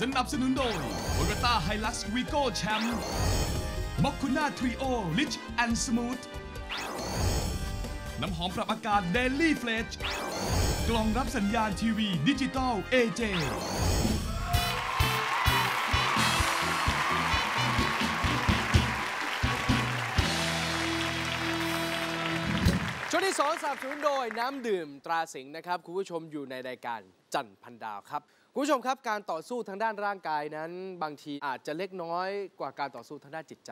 สนับสนุนโดยโ o โ o ต้าไฮลักซ์วีโก้แชมป์มอคคุน่าทรีโอลิชแอนด์สมูทน้ำหอมปรับอากาศเดลี่เฟลชกล่องรับสัญญาณทีวีดิจิตอล AJ ช่วงที่2สนับสนุนโดยน้ำดื่มตราสิงห์นะครับคุณผู้ชมอยู่ในรายการจันพันดาวครับคุณผู้ชมครับการต่อสู้ทางด้านร่างกายนั้น บางทีอาจจะเล็กน้อยกว่าการต่อสู้ทางด้านจิตใจ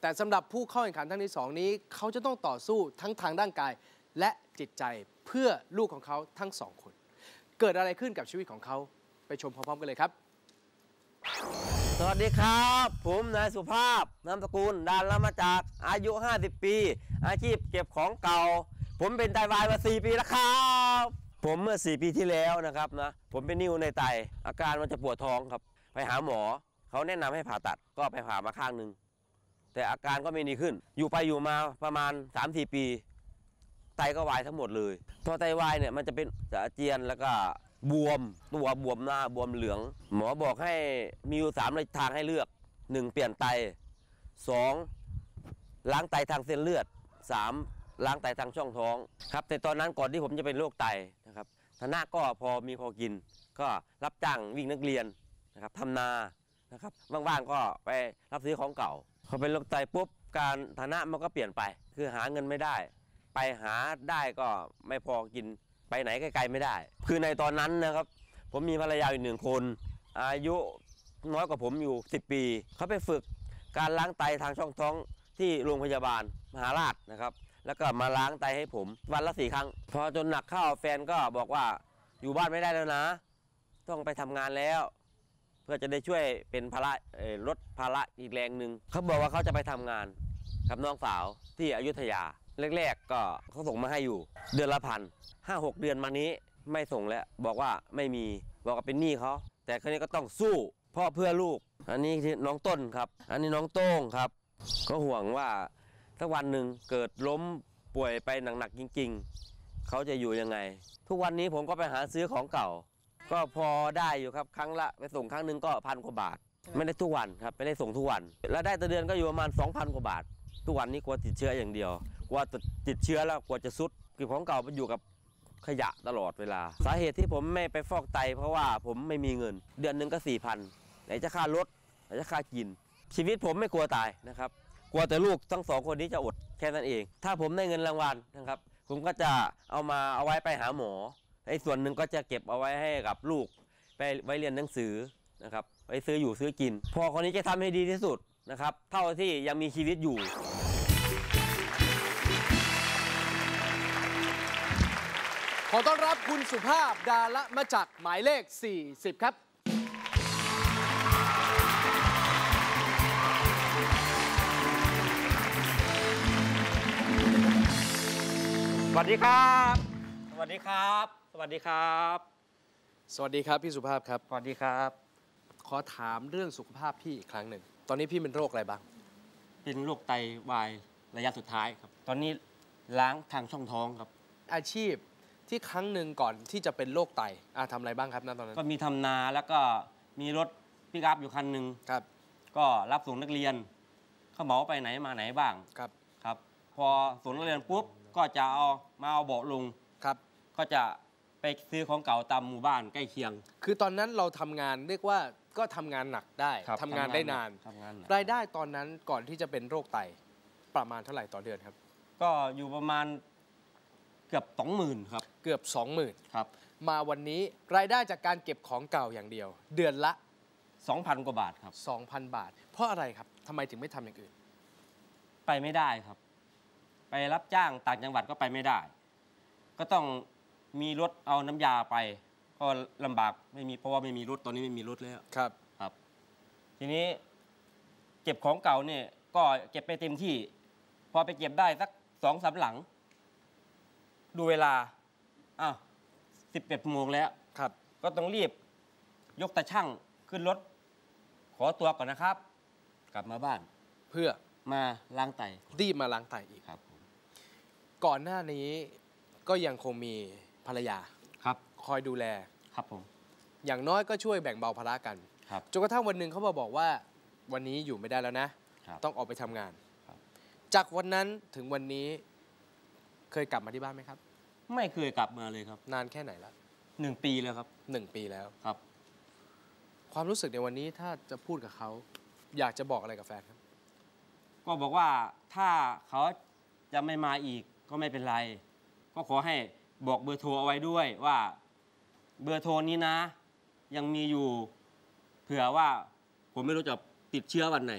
แต่สำหรับผู้เข้าแข่งขันทั้งที่สองนี้ เขาจะต้องต่อสู้ทั้งทางร่างกายและจิตใจเพื่อลูกของเขาทั้งสองคน เกิดอะไรขึ้นกับชีวิตของเขาไปชมพร้อมๆกันเลยครับ สวัสดีครับ ผมนายสุภาพนามสกุลดานละมาจากอายุ 50 ปี อาชีพเก็บของเก่า ผมเป็นไตวายมา 4 ปีแล้วครับ ผมเมื่อ 4 ปีที่แล้วนะครับนะผมเป็นนิ้วในไต อาการมันจะปวดท้องครับ ไปหาหมอเขาแนะนำให้ผ่าตัดก็ไปผ่ามาข้างหนึ่งแต่อาการก็ไม่ดีขึ้น อยู่ไปอยู่มาประมาณ 3-4 ปี ไตก็วายทั้งหมดเลยพอไตวายเนี่ยมันจะเป็นจะอาเจียนแล้วก็ บวมตัวบวมหน้าบวมเหลือง หมอบอกให้มีอยู่สามทางให้เลือกหนึ่งเปลี่ยนไตสองล้างไตทางเส้นเลือดสามล้างไตทางช่องท้องครับแต่ตอนนั้นก่อนที่ผมจะเป็นโรคไตนะครับฐานะก็พอมีพอกิน ก็รับจ้างวิ่งนักเรียนนะครับทำนานะครับว่างๆก็ไปรับซื้อของเก่าพอเป็นโรคไตปุ๊บการฐานะมันก็เปลี่ยนไป คือหาเงินไม่ได้ ไปหาได้ก็ไม่พอกิน ไปไหนไกลๆไม่ได้ คือในตอนนั้นนะครับ ผมมีภรรยาอยู่หนึ่งคน อายุน้อยกว่าผมอยู่ 10 ปี เขาไปฝึกการล้างไตทางช่องท้องที่โรงพยาบาลมหาราชนะครับ แล้วก็มาล้างไตให้ผมวันละสี่ครั้ง พอจนหนักเข้าแฟนก็บอกว่าอยู่บ้านไม่ได้แล้วนะ ต้องไปทำงานแล้ว เพื่อจะได้ช่วยเป็นภาระลดภาระอีกแรงหนึ่งเขาบอกว่าเขาจะไปทำงานกับน้องสาวที่อยุธยา แรกๆก็เขาส่งมาให้อยู่ เดือนละพันห้าหกเดือนมานี้ไม่ส่งแล้ว บอกว่าไม่มีบอกว่าเป็นหนี้เขาแต่ครั้นี้ก็ต้องสู้พ่อเพื่อลูก อันนี้ที่น้องต้นครับ อันนี้น้องโต้งครับ ก็ห่วงว่าถ้าวันหนึ่งเกิดล้มป่วยไปหนักๆจริง ๆเขาจะอยู่ยังไง ทุกวันนี้ผมก็ไปหาซื้อของเก่า ก็พอได้อยู่ครับครั้งละไปส่งครั้งหนึ่งก็พันกว่าบาท ไม่ได้ทุกวันครับไม่ได้ส่งทุกวันแล้วได้ต่อเดือนก็อยู่ประมาณ2,000กว่าบาท ทุกวันนี้กลัวติดเชื้ออย่างเดียว กลัวจะติดเชื้อแล้วกลัวจะซุดคือของเก่ามันอยู่กับขยะตลอดเวลา สาเหตุที่ผมไม่ไปฟอกไต เพราะว่าผมไม่มีเงิน เดือนหนึ่งก็4ี่พันไหนจะค่ารถไหนจะค่ากิน ชีวิตผมไม่กลัวตายนะครับ กลัวแต่ลูกทั้งสองคนนี้จะอดแค่นั้นเอง ถ้าผมได้เงินรางวัลนะครับ ผมก็จะเอามาเอาไว้ไปหาหมอไอ้ส่วนหนึ่งก็จะเก็บเอาไว้ให้กับลูก ไปไว้เรียนหนังสือนะครับไว้ซื้ออยู่ซื้อกิน พอคนนี้จะทำให้ดีที่สุดนะครับ เท่าที่ยังมีชีวิตอยู่ ขอต้อนรับคุณสุภาพดาละมาจากหมายเลข 40 ครับ สวัสดีครับ สวัสดีครับ สวัสดีครับ สวัสดีครับพี่สุภาพครับ สวัสดีครับ ขอถามเรื่องสุขภาพพี่อีกครั้งหนึ่ง ตอนนี้พี่เป็นโรคอะไรบ้าง เป็นโรคไตวายระยะสุดท้ายครับ ตอนนี้ล้างทางช่องท้องครับ อาชีพ ที่ครั้งหนึ่งก่อนที่จะเป็นโรคไตอะทำอะไรบ้างครับณตอนนั้น ก็มีทำนาแล้วก็มีรถปิกอัพอยู่คันหนึ่งครับ ก็รับส่งนักเรียน เขาเหมาไปไหนมาไหนบ้างครับครับ พอส่งนักเรียนปุ๊บก็จะเอามาเอาเบาะลงครับ ก็จะไปซื้อของเก่าตามหมู่บ้านใกล้เคียง คือตอนนั้นเราทำงานเรียกว่าก็ทำงานหนักได้ครับทำงานได้นานทำงานหนักรายได้ตอนนั้นก่อนที่จะเป็นโรคไตประมาณเท่าไหร่ต่อเดือนครับ ก็อยู่ประมาณ เกือบสองหมื่นครับเกือบ 20,000ครับมาวันนี้รายได้จากการเก็บของเก่าอย่างเดียว เดือนละสองพันกว่าบาทครับ 2,000 บาท เพราะอะไรครับทำไมถึงไม่ทำอย่างอื่น ไปไม่ได้ครับ ไปรับจ้างต่างจังหวัดก็ไปไม่ได้ ก็ต้องมีรถเอาน้ำยาไป ก็ลำบากไม่มีเพราะว่าไม่มีรถตอนนี้ไม่มีรถแล้วครับครับ ทีนี้เก็บของเก่าเนี่ยก็เก็บไปเต็มที่ พอไปเก็บได้สักสองสามหลัง ดูเวลาอ้าวสิบเอ็ดโมงแล้วครับ ก็ต้องรีบ ยกตาช่างขึ้นรถ ขอตัวก่อนนะครับ กลับมาบ้านเพื่อมาล้างไตรีบมาล้างไตอีกครับผมก่อนหน้านี้ก็ยังคงมีภรรยาครับคอยดูแล ครับผม อย่างน้อยก็ช่วยแบ่งเบาภาระกันครับ จนกระทั่งวันหนึ่งเขามาบอกว่าวันนี้อยู่ไม่ได้แล้วนะ ครับต้องออกไปทำงาน ครับ จากวันนั้นถึงวันนี้ เคยกลับมาที่บ้านไหมครับ ไม่เคยกลับมาเลยครับนานแค่ไหนแล้วหนึ่งปีแล้วครับหนึ่งปีแล้วครับ ความรู้สึกในวันนี้ถ้าจะพูดกับเขาอยากจะบอกอะไรกับแฟนครับ ก็บอกว่าถ้าเขาจะไม่มาอีกก็ไม่เป็นไร ก็ขอให้บอกเบอร์โทรเอาไว้ด้วยว่า เบอร์โทรนี้นะ ยังมีอยู่เผื่อว่าผมไม่รู้จะติดเชื้อวันไหน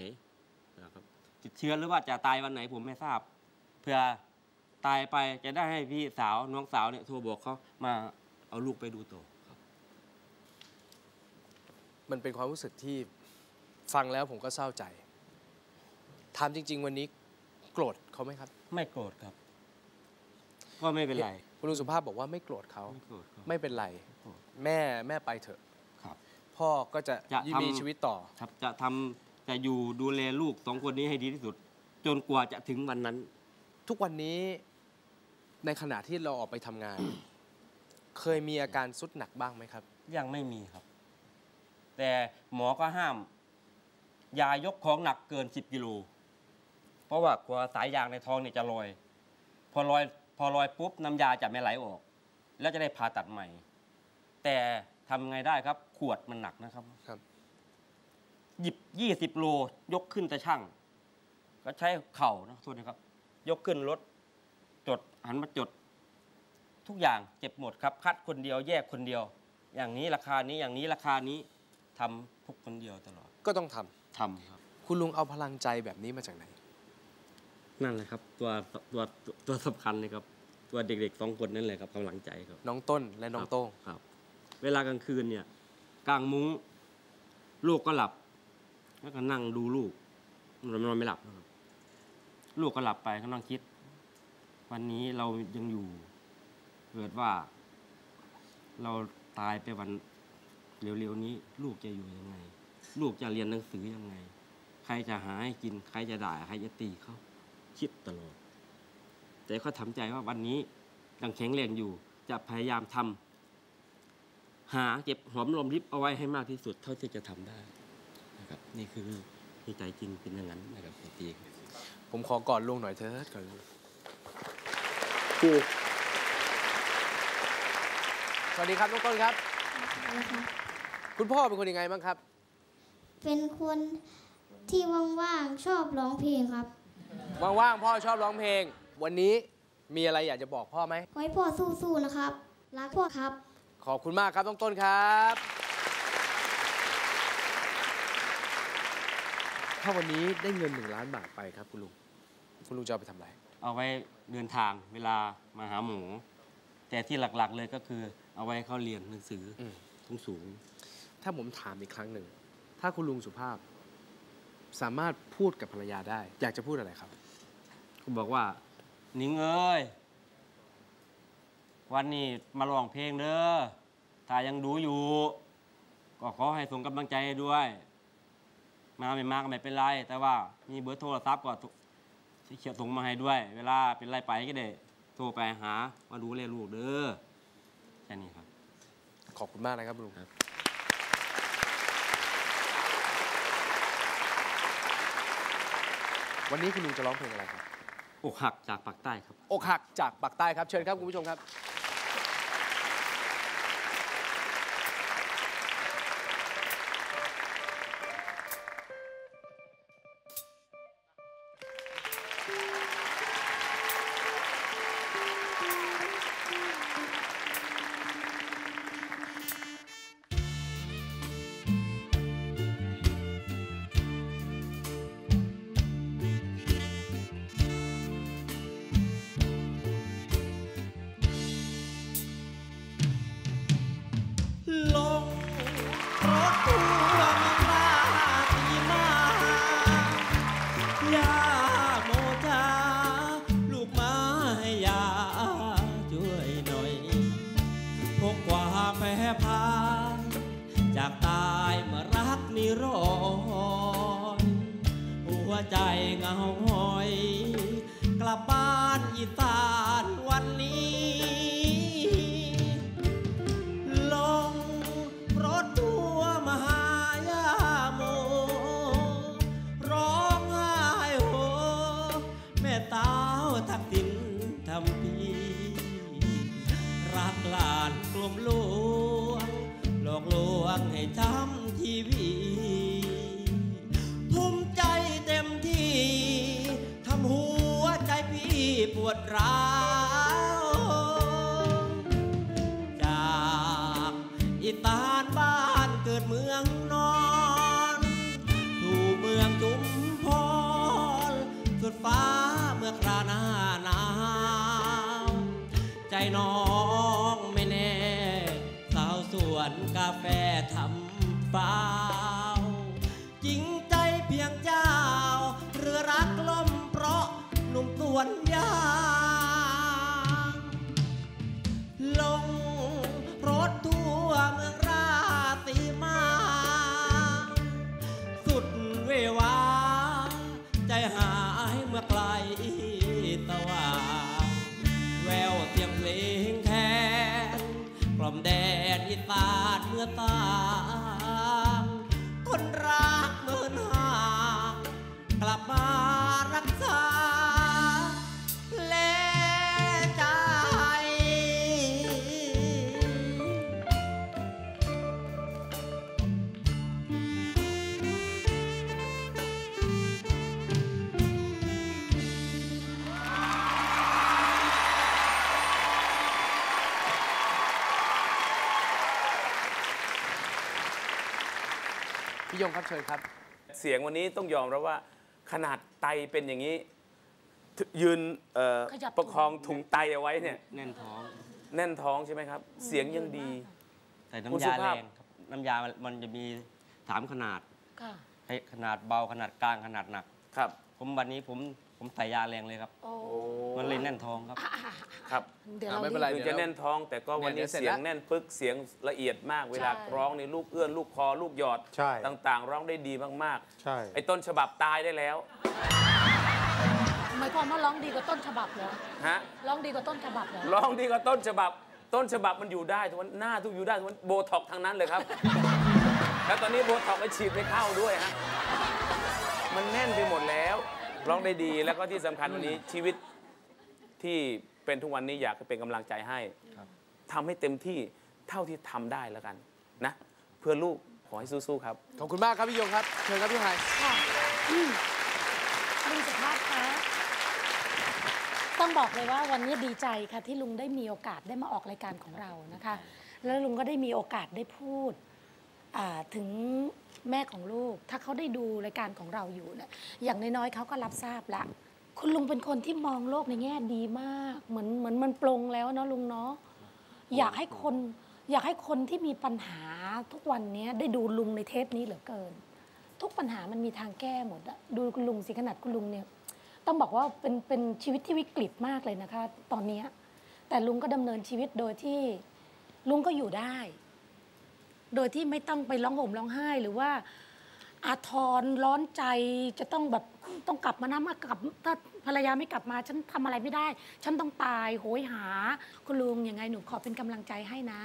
นะครับติดเชื้อหรือว่าจะตายวันไหนผมไม่ทราบ เผื่อ ตายไปจะได้ให้พี่สาวน้องสาวเนี่ยโทรบอกเขามาเอาลูกไปดูตัวครับมันเป็นความรู้สึกที่ฟังแล้วผมก็เศร้าใจถามจริง ๆ วันนี้โกรธเขาไหมครับ ไม่โกรธครับ ก็ไม่เป็นไรคุณลุงสุภาพบอกว่าไม่โกรธเขาไม่โกรธครับ ไม่เป็นไรโกรธแม่แม่ไปเถอะครับ พ่อก็จะจะทำ มีชีวิตต่อ ครับจะทำจะอยู่ดูแลลูกสองคนนี้ให้ดีที่สุด จนกว่าจะถึงวันนั้น ทุกวันนี้ในขณะที่เราออกไปทำงาน เคยมีอาการสุดหนักบ้างไหมครับ ยังไม่มีครับ แต่หมอก็ห้าม ยายกของหนักเกิน 10กิโลเพราะว่ากลัวสายยางในท้องเนี่ยจะลอย พอลอยพอลอยปุ๊บน้ำยาจะไม่ไหลออก แล้วจะได้ผ่าตัดใหม่ แต่ทำไงได้ครับ ขวดมันหนักนะครับ ครับ หยิบยี่สิบโล ยกขึ้นแต่ช่าง ก็ใช้เข่านะโทษนะครับ ยกขึ้นรถจดหันมาจด ทุกอย่างเจ็บหมดครับ คัดคนเดียวแยกคนเดียว อย่างนี้ราคานี้อย่างนี้ราคานี้ทำทุกคนเดียวตลอดก็ต้องทำทำครับ คุณลุงเอาพลังใจแบบนี้มาจากไหน นั่นแหละครับ ตัวตัวตัวตัวสำคัญเลยครับ ตัวเด็กๆสองคนนั่นแหละครับกำลังใจครับ น้องต้นและน้องโต้งครับ เวลากลางคืนเนี่ยกลางมุ้งลูกก็หลับ แล้วก็นั่งดูลูกนอนนอนไม่หลับนะครับ ลูกก็หลับไปก็นั่งคิด วันนี้เรายังอยู่ เกิดว่า เราตายไปวันเร็วๆนี้ ลูกจะอยู่ยังไง ลูกจะเรียนหนังสือยังไง ใครจะหาให้กิน ใครจะด่าใครจะตีเขาคิดตลอด แต่ก็ทำใจว่าวันนี้ยังแข็งแรงอยู่ จะพยายามทำหาเก็บหอมรอมริบเอาไว้ให้มากที่สุดเท่าที่จะทำได้นะครับนี่คือที่ใจจริงเป็นอย่างนั้นนะครับตีครับ ผมขอกอดลุงหน่อยเถิดก่อนลุงสวัสดีครับน้องต้นครับ คุณพ่อเป็นคนยังไงบ้างครับ เป็นคนที่ว่างๆชอบร้องเพลงครับ ว่างๆพ่อชอบร้องเพลง วันนี้มีอะไรอยากจะบอกพ่อไหมขอให้พ่อสู้ๆนะครับ รักพ่อครับ ขอบคุณมากครับน้องต้นครับ ถ้าวันนี้ได้เงินหนึ่งล้านบาทไปครับคุณลุง คุณลุงจะเอาไปทำอะไร เอาไว้เดินทางเวลามาหาหมอแต่ที่หลักๆเลยก็คือเอาไว้เข้าเรียนหนังสืออืมสูงสูงถ้าผมถามอีกครั้งหนึ่ง ถ้าคุณลุงสุภาพ สามารถพูดกับภรรยาได้ อยากจะพูดอะไรครับ ๆก็บอกว่านิงเอ้ย วันนี้มาร้องเพลงเด้อถ้ายังดูอยู่ ก็ขอให้ส่งกำลังใจให้ด้วย มาไม่มาก็ไม่เป็นไร แต่ว่ามีเบอร์โทรศัพท์ก็ที่เขียนส่งมาให้ด้วย เวลาเป็นไรไปก็ได้โทรไปหามาดูแลลูกเด้อแค่นี้ครับ ขอบคุณมากนะครับลุงครับวันนี้คุณลุงจะร้องเพลงอะไรครับ อกหักจากปากใต้ครับ อกหักจากปากใต้ครับ เชิญครับคุณผู้ชมครับ ใจเหงาหอย กลับบ้านอีสาน วดร้าวจากอีสานบ้านเกิดเมืองนอนสู่เมืองจุมพรสุดฟ้าเมื่อคราหน้าหนาวใจน้องไม่แน่สาวสวนกาแฟทำฟาจริงใจเพียงเจ้า เรือรักล่มเพราะหนุ่มสวน พี่ยงครับเชิญครับ เสียงวันนี้ต้องยอมรับว่า ขนาดไตเป็นอย่างนี้ถยืนเอ่อขยับประคองถุงไตเอาไว้เนี่ยแน่นท้อง แน่นท้องใช่ไหมครับ เสียงยังดี แต่คุณน้ำสุยาภาพแรงครับน้ำยามันมันจะมีสามขนาดค่ะให้ขนาดเบาขนาดกลางขนาดหนัก ครับ ผมวันนี้ผม ผมใส่ยาแรงเลยครับโอ้โอ้มันเลยแน่นท้องครับ ครับ เดี๋ยวอะเรา ไม่เป็นไรถึงจะแน่นท้อง แต่ก็วันนี้เนี่ยเสร็จเสียงแล้วแน่นปึกเสียงละเอียดมาก เวลาใช่ร้องในลูกเอื้อน ลูกคอลูกหยอดใช่ต่างๆ ร้องได้ดีมากใช่ๆไอ้ต้นฉบับตายได้แล้วหมายความว่าร้องดีกว่าต้นฉบับเหรอฮะร้องดีกว่าต้นฉบับเหรอร้องดีกว่าต้นฉบับ ต้นฉบับมันอยู่ได้ทุกวันหน้าทุกอยู่ได้ทุกวันโบท็อกทางนั้นเลยครับ แล้วตอนนี้โบท็อกไปฉีดไม่เข้าด้วยฮะมันแน่นไปหมดแล้ว ร้องได้ดีแล้วก็ที่สำคัญวันนี้ชีวิตที่เป็นทุกวันนี้อยากให้เป็นกำลังใจให้ทำให้เต็มที่เท่าที่ทำได้แล้วกันนะ เพื่อลูกขอให้สู้ๆครับ ขอบคุณมากครับพี่ยงครับ เชิญครับพี่ไฮค่ะอืมลุงสุภาพคะต้องบอกเลยว่าวันนี้ดีใจค่ะที่ลุงได้มีโอกาสได้มาออกรายการของเรานะคะ แล้วลุงก็ได้มีโอกาสได้พูดอ่า ถึงแม่ของลูก ถ้าเขาได้ดูรายการของเราอยู่เนี่ยอย่างน้อยๆเขาก็รับทราบละ คุณลุงเป็นคนที่มองโลกในแง่ดีมาก เหมือนเหมือนมันปลงแล้วเนาะลุงเนาะอยากให้คนอยากให้คนที่มีปัญหาทุกวันนี้ได้ดูลุงในเทปนี้เหลือเกิน ทุกปัญหามันมีทางแก้หมดอะดูคุณลุงสิขนาดคุณลุงเนี่ย ต้องบอกว่าเป็นเป็นชีวิตที่วิกฤตมากเลยนะคะ ตอนนี้แต่ลุงก็ดำเนินชีวิตโดยที่ลุงก็อยู่ได้ โดยที่ไม่ต้องไปร้องห่มร้องไห้หรือว่า อาทรร้อนใจจะต้องแบบต้องกลับมานะมากลับถ้าภรรยาไม่กลับมาฉันทำอะไรไม่ได้ ฉันต้องตายโหยหา คุณลุงยังไงหนูขอเป็นกำลังใจให้นะ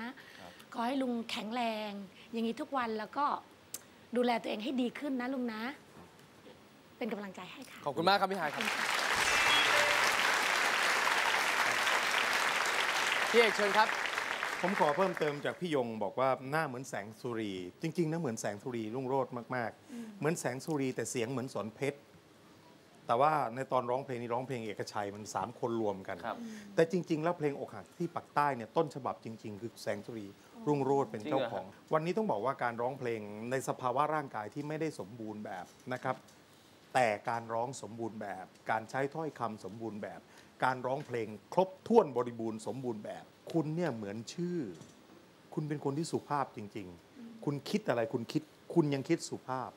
ขอให้ลุงแข็งแรง อย่างนี้ทุกวันแล้วก็ดูแลตัวเองให้ดีขึ้นนะลุงนะ เป็นกำลังใจให้ค่ะ ขอบคุณมากครับพี่ไฮครับพี่เอกเชิญครับ ผมขอเพิ่มเติมจากพี่ยงบอกว่าหน้าเหมือนแสงสุรี จริงๆนะเหมือนแสงสุรีรุ่งโรจน์มากๆ เหมือนแสงสุรีแต่เสียงเหมือนสอนเพชรแต่ว่าในตอนร้องเพลงนี้ร้องเพลงเอกชัยมันสามคนรวมกันครับแต่จริง ๆ แล้วเพลงอกหักที่ปักใต้เนี่ยต้นฉบับจริง ๆ คือแสงสุรีรุ่งโรจน์เป็นเจ้าของ วันนี้ต้องบอกว่าการร้องเพลงในสภาวะร่างกายที่ไม่ได้สมบูรณ์แบบนะครับ แต่การร้องสมบูรณ์แบบ การใช้ถ้อยคำสมบูรณ์แบบ การร้องเพลงครบถ้วนบริบูรณ์สมบูรณ์แบบ คุณเนี่ยเหมือนชื่อ คุณเป็นคนที่สุภาพจริง ๆ คุณคิดอะไรคุณคิด คุณยังคิดสุภาพ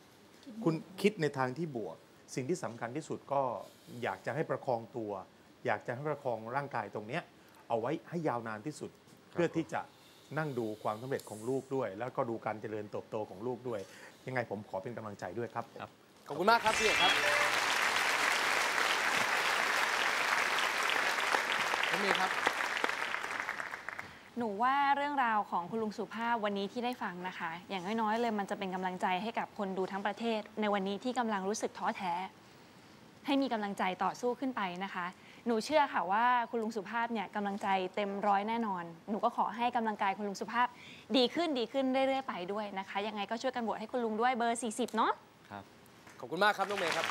คุณคิดในทางที่บวก สิ่งที่สำคัญที่สุดก็อยากจะให้ประคองตัว อยากจะให้ประคองร่างกายตรงเนี้ยเอาไว้ให้ยาวนานที่สุดเพื่อที่จะนั่งดูความสำเร็จของลูกด้วย แล้วก็ดูการเจริญเติบโตของลูกด้วย ยังไงผมขอเป็นกำลังใจด้วยครับขอบคุณมากครับพี่เอกครับน้องเมย์ครับ หนูว่าเรื่องราวของคุณลุงสุภาพวันนี้ที่ได้ฟังนะคะ อย่างน้อยๆเลยมันจะเป็นกำลังใจให้กับคนดูทั้งประเทศ ในวันนี้ที่กำลังรู้สึกท้อแท้ ให้มีกำลังใจต่อสู้ขึ้นไปนะคะ หนูเชื่อค่ะว่าคุณลุงสุภาพเนี่ยกำลังใจเต็มร้อยแน่นอน หนูก็ขอให้กำลังกายคุณลุงสุภาพดีขึ้นดีขึ้นเรื่อยๆไปด้วยนะคะยังไงก็ช่วยกันโหวตให้คุณลุงด้วยเบอร์ 40 เนาะครับขอบคุณมากครับน้องเมย์ครับ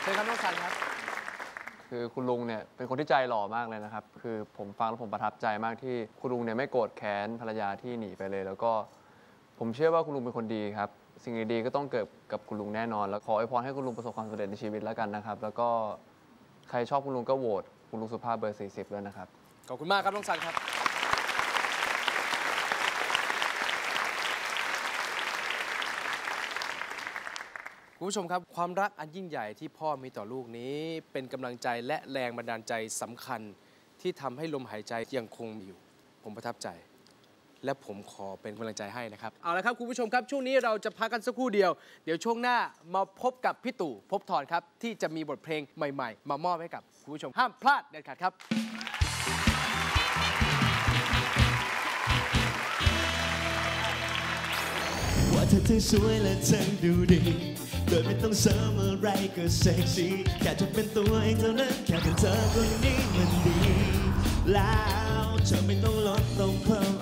เชิญครับน้องสันครับ คือคุณลุงเนี่ยเป็นคนที่ใจหล่อมากเลยนะครับ คือผมฟังแล้วผมประทับใจมากที่คุณลุงเนี่ยไม่โกรธแค้นภรรยาที่หนีไปเลย แล้วก็ผมเชื่อว่าคุณลุงเป็นคนดีครับ สิ่งดีๆก็ต้องเกิดกับคุณลุงแน่นอน แล้วขออวยพรให้คุณลุงประสบความสำเร็จในชีวิตแล้วกันนะครับ แล้วก็ใครชอบคุณลุงก็โหวตคุณลุงสุภาพเบอร์ 40ด้วยนะครับ ขอบคุณมากครับน้องสันครับ คุณผู้ชมครับ ความรักอันยิ่งใหญ่ที่พ่อมีต่อลูกนี้ เป็นกำลังใจและแรงบันดาลใจสำคัญที่ทำให้ลมหายใจยังคงมีอยู่ ผมประทับใจ และผมขอเป็นกำลังใจให้นะครับ เอาละครับคุณผู้ชมครับ ช่วงนี้เราจะพักกันสักครู่เดียว เดี๋ยวช่วงหน้ามาพบกับพี่ตู่พบทรครับ ที่จะมีบทเพลงใหม่ ๆ มามอบให้กับคุณผู้ชมห้ามพลาดเด็ดขาดครับว่าเธอสวยและทั้งดูดี โดยไม่ต้องเสริมอะไรก็เซ็กซี่แค่จะเป็นตัวเองเท่านั้นแค่เป็นเธอคนนี้มันดี แล้วเธอไม่ต้องลดต้องเพิ่ม